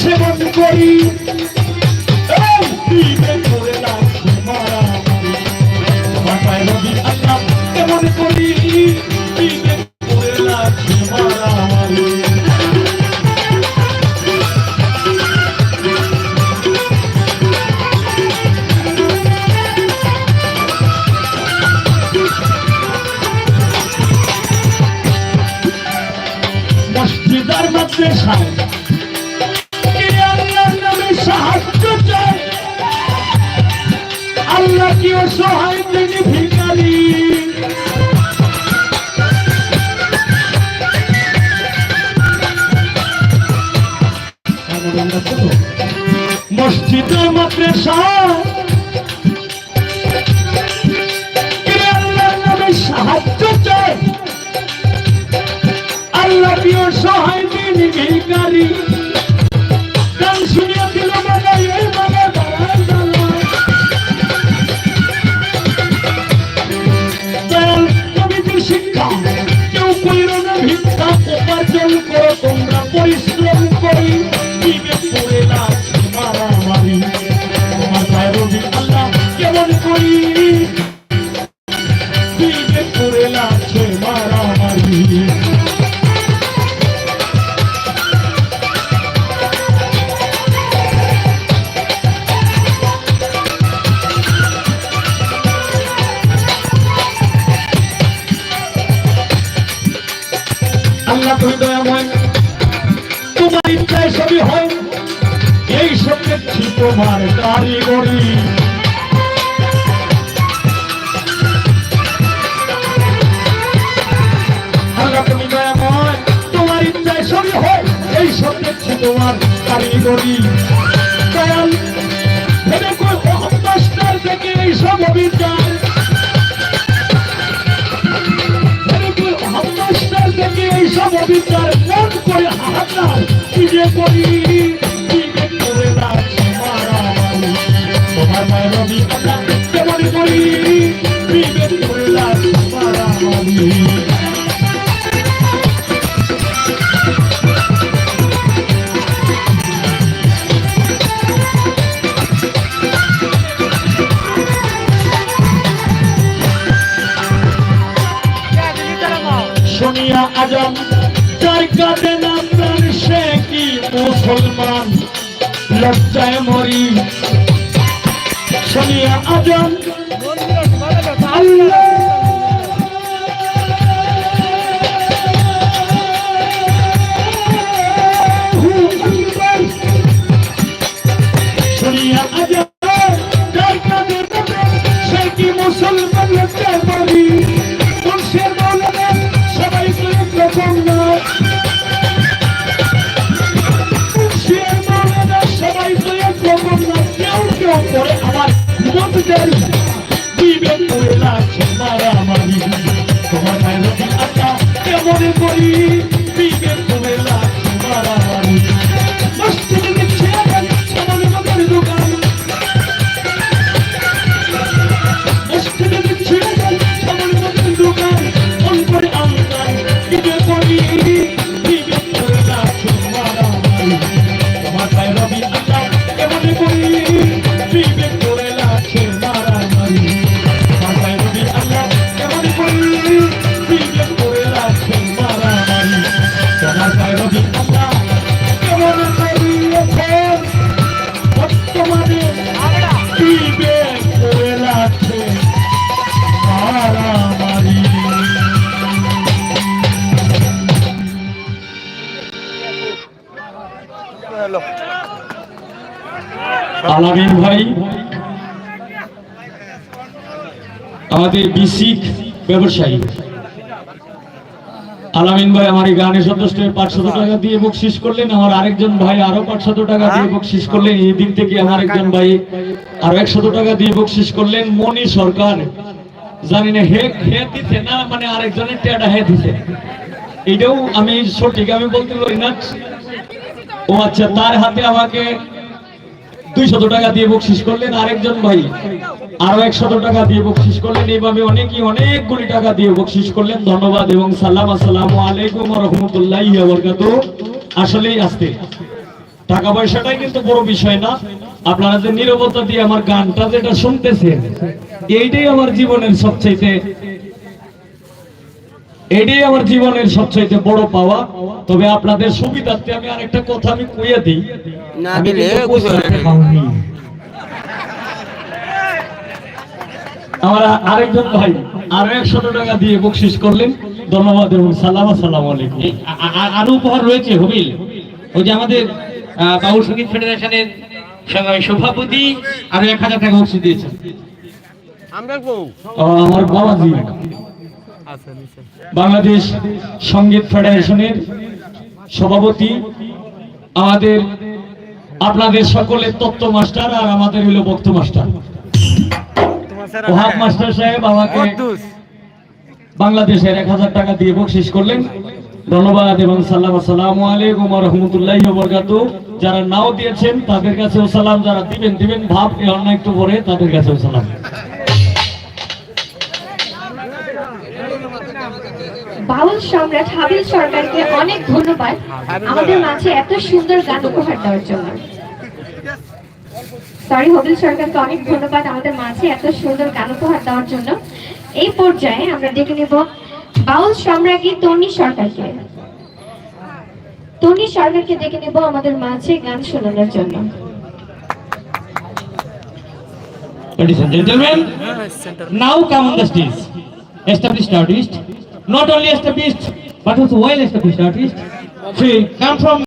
সেবন করি মসজিদের মাত্রে সাহায্য চাই। আল্লাহ প্রিয় সহায় ভিকারি গান শুনিয়া আল্লাহ তুমি দয়াময় তোমার ইচ্ছায় সবই হয় এই সব তোমার কারিগরি আল্লাহ তোমার ইচ্ছায় সবই হয়, এই দেখছি তোমার কারিগরি। অবিচার মন করে হাহাকার নিজে করি নিজে করে রাখছে তোমার মায়ের রবি আল্লাহ কেমন করি? নিজে করে রাখছে মারামারি। শুনিয়া আজম। যার কাঁদে না প্রাণ সে কি মুসলমান? লজ্জায় মরি। শুনিয়া আজম আল্লাহ! মতদের দিবে করে লাগছে মারামারি তোমার মায়ের রবি আল্লাহ কেমন করি দিবে আলামিন ভাই আমাদের বিসিক ব্যবসায়ী। আলামিন ভাই আমার এই গানে সন্তুষ্ট হয়ে পাঁচশত টাকা দিয়ে বকশিস করলেন। আমার আরেকজন ভাই আরও পাঁচশত টাকা দিয়ে বকশিস করলেন। এই দিক থেকে আমার একজন ভাই আরও একশত টাকা দিয়ে বকশিস করলেন। মনি সরকার জানি না হে হে দিছে না মানে আরেকজনের টেডা হে দিছে। এটাও আমি সঠিক আমি বলতে পারি না। ও আচ্ছা তার হাতে আমাকে দুইশত টাকা দিয়ে বকশিস করলেন আরেকজন ভাই। আরও একশত টাকা দিয়ে বকশিস করলেন। এইভাবে অনেকেই অনেকগুলি টাকা দিয়ে বকশিস করলেন। ধন্যবাদ এবং সালাম আসসালামু আলাইকুম রহমতুল্লাহ বরকাত আসলেই আসতে। টাকা পয়সাটাই কিন্তু বড় বিষয় না। আপনারা যে নিরবতা দিয়ে আমার গানটা যেটা শুনতেছেন এইটাই আমার জীবনের সবচাইতে এটাই আমার জীবনের সবচাইতে বড় পাওয়া। তবে আপনাদের সুবিধার্থে আমি আরেকটা কথা আমি কইয়া দিই। আমি আমার আরেকজন ভাই আরও একশো টাকা দিয়ে বকশিস করলেন। ধন্যবাদ এবং সালাম আসসালামু আলাইকুম। আরও উপহার রয়েছে হবিল। ওই যে আমাদের বাউল সংগীত ফেডারেশনের সভাপতি আরও এক হাজার টাকা বকশিস দিয়েছেন। আমার বাবাজি। বাংলাদেশ সংগীত ফেডারেশনের সভাপতি আমাদের আপনাদের সকলের তত্ত্ব মাস্টার আর আমাদের হলো বক্ত মাস্টার। ওহাব মাস্টার সাহেব আমাকে বাংলাদেশের এক হাজার টাকা দিয়ে বকশিস করলেন। ধন্যবাদ এবং সাল্লাম আসসালামু আলাইকুম রহমতুল্লাহ বরকাত যারা নাও দিয়েছেন তাদের কাছেও সালাম। যারা দিবেন দিবেন ভাব এ অন্য একটু পরে তাদের কাছেও সালাম। বাউল সম্রাট হাবিল সরকারকে অনেক ধন্যবাদ। আমাদের মাঝে এত সুন্দর গান উপহার দেওয়ার জন্য। সরি হবিল সরকারকে অনেক ধন্যবাদ আমাদের মাঝে এত সুন্দর গান উপহার দেওয়ার জন্য এই পর্যায়ে আমরা ডেকে নেব বাউল সম্রাজ্ঞী তনি সরকারকে তনি সরকারকে ডেকে নেব আমাদের মাঝে গান শোনানোর জন্য Ladies and gentlemen, now come on the stage. Established artist, not only established, but also well established artist. She come from